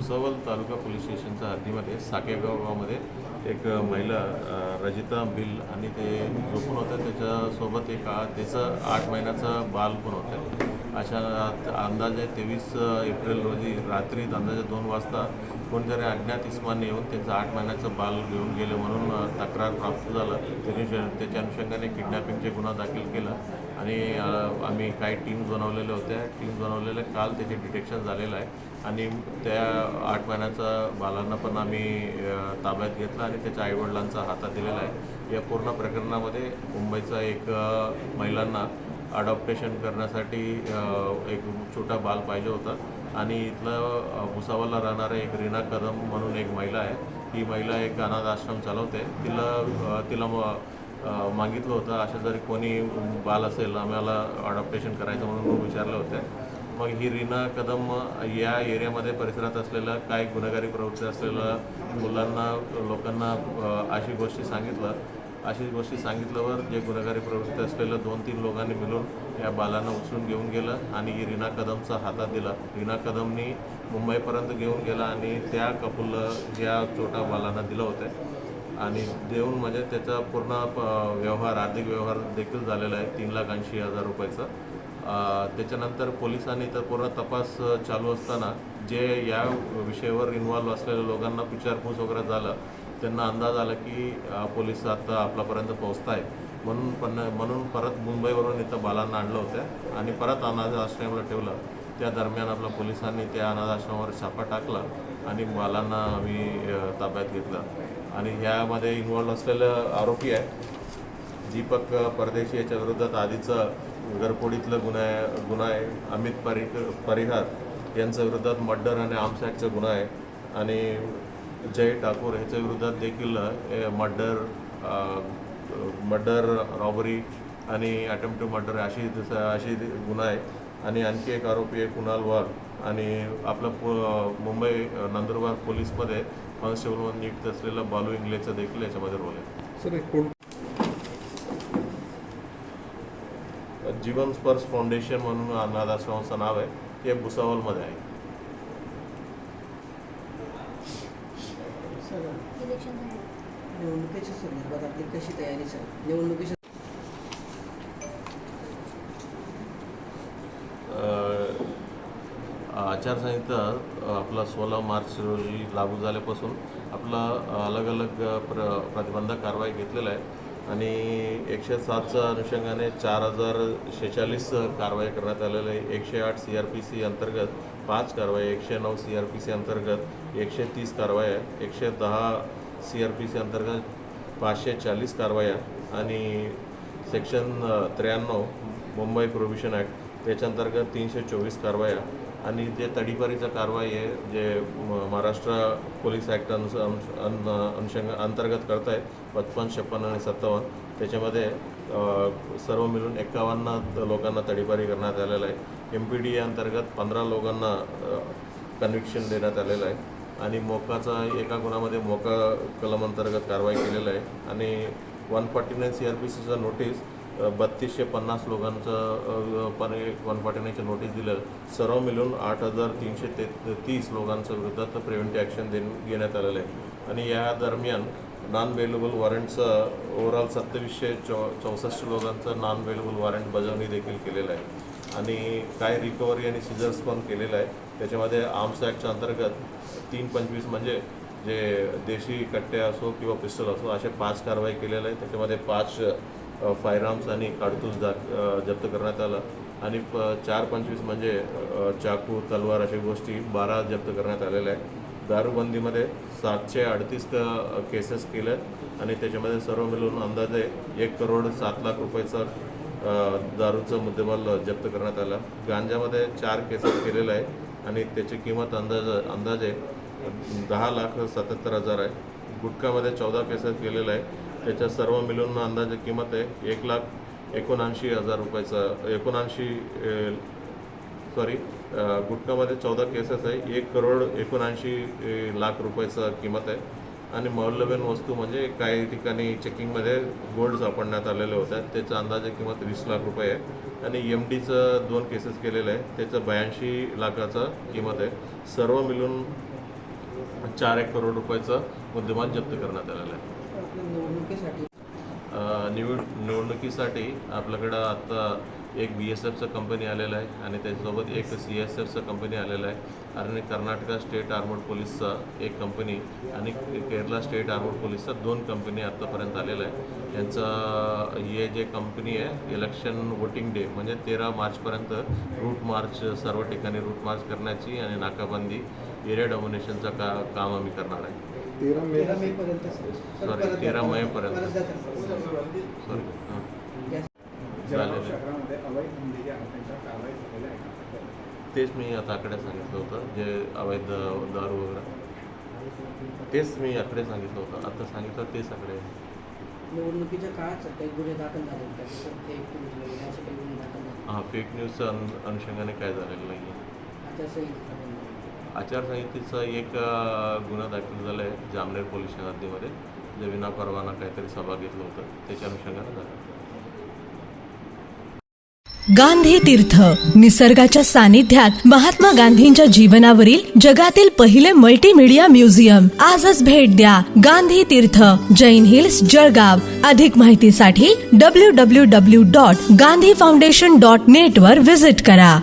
भुसावल तालुका police स्टेशनच्या हद्दीमध्ये साकेगाव गावामध्ये एक महिला रजिता बिल आणि ते झोपून होतं त्याच्यासोबत एक त्याचं आठ महिन्याचं बाल पण होतं. अशा अंदाजे तेवीस एप्रिल रोजी रात्री अंदाजे दोन वाजता कोणतरी अज्ञात इस्माने येऊन त्यांचं आठ महिन्याचं बाल घेऊन गेले म्हणून तक्रार प्राप्त झालं. त्यांनी त्याच्या अनुषंगाने किडनॅपिंगचे गुन्हा दाखल केला. आणि आम्ही काही टीम्स बनवलेल्या होत्या. टीम्स बनवलेल्या काल त्याचे डिटेक्शन झालेलं आहे. आणि त्या आठ महिन्याचा बालांना पण आम्ही ताब्यात घेतला आणि त्याच्या आईवडिलांचा हातात दिलेला आहे. या पूर्ण प्रकरणामध्ये मुंबईचा एक महिलांना अडॉप्टेशन करण्यासाठी एक छोटा बाल पाहिजे होता. आणि इथलं अ, भुसावळला एक रीना कदम म्हणून एक महिला आहे. ही महिला एक अनाथ आश्रम चालवते. तिला तिला मागितलं होतं. अशा जरी कोणी बाल असेल आम्हाला अडॉप्टेशन करायचं म्हणून विचारलं होतं. मग ही रीना कदम या एरियामध्ये परिसरात असलेल्या काही गुन्हेगारी प्रवृत्ती असलेल्या मुलांना लोकांना अशी गोष्टी सांगितलं. अशी गोष्टी सांगितल्यावर जे गुन्हेगारी प्रवृत्ती असलेलं दोन तीन लोकांनी मिळून या बालांना उचलून घेऊन गेलं आणि ही रीना कदमचा हातात दिला. रीना कदमनी मुंबईपर्यंत घेऊन गेला आणि त्या कपूल या छोट्या बालांना दिलं होतं आणि देऊन म्हणजे त्याचा पूर्ण प- व्यवहार आर्थिक व्यवहार देखील झालेला आहे तीन लाख ऐंशी हजार रुपयाचा. त्याच्यानंतर पोलिसांनी तर पूर्ण तपास चालू असताना जे या विषयावर इन्व्हॉल्व असलेल्या लोकांना विचारपूस वगैरे झालं त्यांना अंदाज आला की पोलीस आता आपल्यापर्यंत पोहोचत आहेत म्हणून पण म्हणून परत मुंबईवरून इथं बालांना आणलं होतं आणि परत अनाथ आश्रमाला ठेवलं. त्या दरम्यान आपल्या पोलिसांनी त्या अनाथ आश्रमावर छापा टाकला आणि बालांना आम्ही ताब्यात घेतलं. आणि ह्यामध्ये इन्व्हॉल्व असलेलं आरोपी आहे. दीपक परदेशी याच्या विरोधात आधीचं घरफोडीतलं गुन्हा आहे गुन्हा आहे. अमित परिक परिहार यांच्या विरोधात मर्डर आणि आर्म्स ॲक्टचा गुन्हा आहे. आणि जय ठाकूर ह्याच्या विरोधात देखील मर्डर मर्डर रॉबरी आणि अटेम्प्ट टू मर्डर अशी अशी गुन्हा आहे. आणि आणखी एक आरोपी आहे कुणाल वाघ. आणि आपलं पु मुंबई नंदुरबार पोलीसमध्ये कॉन्स्टेबल नियुक्त असलेला बालू इंगलेचा देखील याच्यामध्ये रोल आहे. सर कोण? जीवन स्पर्श फाउंडेशन म्हणून अनाथ आश्रमाचं नाव आहे. ते भुसावळमध्ये आहे. सर इलेक्शन झालं. निवडणुकीच्या संदर्भात आपली कशी तयारी सर? निवडणुकीच्या आचारसंहिता आपला सोळा मार्च रोजी लागू झाल्यापासून आपला अलग अलग प्र प्रतिबंधक कारवाई घेतलेला आहे. आणि एकशे सातच्या अनुषंगाने चार हजार शेहेचाळीस कारवाई करण्यात आलेल्या आहे. एकशे आठ सी आर पी सी अंतर्गत पाच कारवाई एकशे नऊ सी आर पी सी अंतर्गत एकशे तीस कारवाया एकशे दहा सी आर पी सी अंतर्गत पाचशे चाळीस कारवाया आणि सेक्शन त्र्याण्णव मुंबई प्रोव्हिशन ॲक्ट त्याच्या अंतर्गत तीनशे चोवीस कारवाया आणि जे तडीपारीचं कारवाई आहे जे म- महाराष्ट्र पोलीस ॲक्ट अनुस अन अनुषंग अंतर्गत करत आहेत पचपन छप्पन आणि सत्तावन्न त्याच्यामध्ये सर्व मिळून एक्कावन्न लोकांना तडीपारी करण्यात आलेलं आहे. एम पी डी अंतर्गत पंधरा लोकांना कन्व्हिक्शन देण्यात आलेलं आहे. आणि मोकाचा एका गुणामध्ये मोका कलम अंतर्गत कारवाई केलेलं आहे. आणि one forty nine C R P सीचा नोटीस बत्तीसशे पन्नास लोकांचं पण वन फॉर्टी नोटीस दिलं. सर्व मिळून आठ हजार तीनशे ते तीस लोकांच्या विरोधात प्रिव्हेंटिव्ह ॲक्शन देण घेण्यात आलेलं आहे. आणि या दरम्यान नॉन वेलेबल वॉरंटचं ओव्हरऑल सत्तावीसशे चौ चौसष्ट लोकांचं नॉन वेलेबल वॉरंट बजावणी देखील केलेलं आहे. आणि काय रिकव्हरी आणि सिजर्स पण केलेलं आहे. त्याच्यामध्ये आर्म्स ॲक्टच्या अंतर्गत तीन पंचवीस म्हणजे जे देशी कट्टे असो किंवा पिस्टल असो असे पाच कारवाई केलेल्या आहे त्याच्यामध्ये पाच फायरआर्म्स आणि काडतूस जा जप्त करण्यात आलं. आणि प चार पंचवीस म्हणजे चाकू तलवार अशा गोष्टी बारा जप्त करण्यात आलेल्या आहेत. दारूबंदीमध्ये सातशे अडतीस केसेस केल्या आणि त्याच्यामध्ये सर्व मिळून अंदाजे एक करोड सात लाख रुपयाचा दारूचं मुद्देमाल जप्त करण्यात आला. गांजामध्ये चार केसेस केलेलं आहे आणि त्याची किंमत अंदाज अंदाजे दहा लाख सत्याहत्तर हजार आहे. गुटखामध्ये चौदा केसेस केलेलं आहे त्याच्या सर्व मिळून अंदाजे किंमत आहे. एक लाख एकोणऐंशी हजार रुपयाचं एकोणऐंशी सॉरी गुटखामध्ये चौदा केसेस आहे. एक करोड एकोणऐंशी लाख रुपयाचं किंमत आहे. आणि मौल्यवान वस्तू म्हणजे काही ठिकाणी चेकिंगमध्ये गोल्ड सापडण्यात आलेले होत्या. त्याचा अंदाजे किंमत वीस लाख रुपये आहे. आणि एम डीचं दोन केसेस केलेलं आहे. त्याचं ब्याऐंशी लाखाचं किंमत आहे. सर्व मिळून चार एक करोड रुपयाचा मुद्देमाल जप्त करण्यात आलेला आहे. आपल्या निवडणुकीसाठी? निवड निवडणुकीसाठी आपल्याकडं आत्ता एक बी एस एफचं कंपनी आलेलं आहे आणि त्याच्यासोबत एक सी एस एफचं कंपनी आलेलं आहे. आणि कर्नाटका स्टेट आर्मड पोलीसचा एक कंपनी आणि केरला स्टेट आर्मड पोलीसचा दोन कंपनी आत्तापर्यंत आलेलं आहे. यांचा हे जे कंपनी आहे इलेक्शन वोटिंग डे म्हणजे तेरा मार्चपर्यंत रूट मार्च सर्व ठिकाणी रूट मार्च करण्याची आणि नाकाबंदी एरिया डॉमिनेशनचं का काम आम्ही करणार आहे. तेरा मे तेरा मे पर्यंत सर. 13 मे पर्यंत. सर. हां? तेच मी आता आकडे सांगितलं होतं जे अवैध दारू वगैरे. तेच मी आकडे सांगितलं होतं. आता सांगितलं तेच आकडे निवडणुकीच्या काळात काही गुन्हे दाखल झाले फेक हां न्यूजच्या अनु अनुषंगाने काय झालेलं नाही आचारसंहितेचा एक गुन्हा दाखल झाला आहे जामनेर पोलीस हद्दीमध्ये जे विना परवाना काहीतरी सभा घेतलं होतं. त्याच्या अनुषंगाने झालं. गांधी तीर्थ. निसर्गाच्या सानिध्यात महात्मा गांधींच्या जीवनावरील जगातील पहिले मल्टीमीडिया म्युझियम आजच भेट द्या गांधी तीर्थ. जैन हिल्स जळगाव. अधिक माहितीसाठी W W W dot Gandhi foundation dot net वर विजिट करा.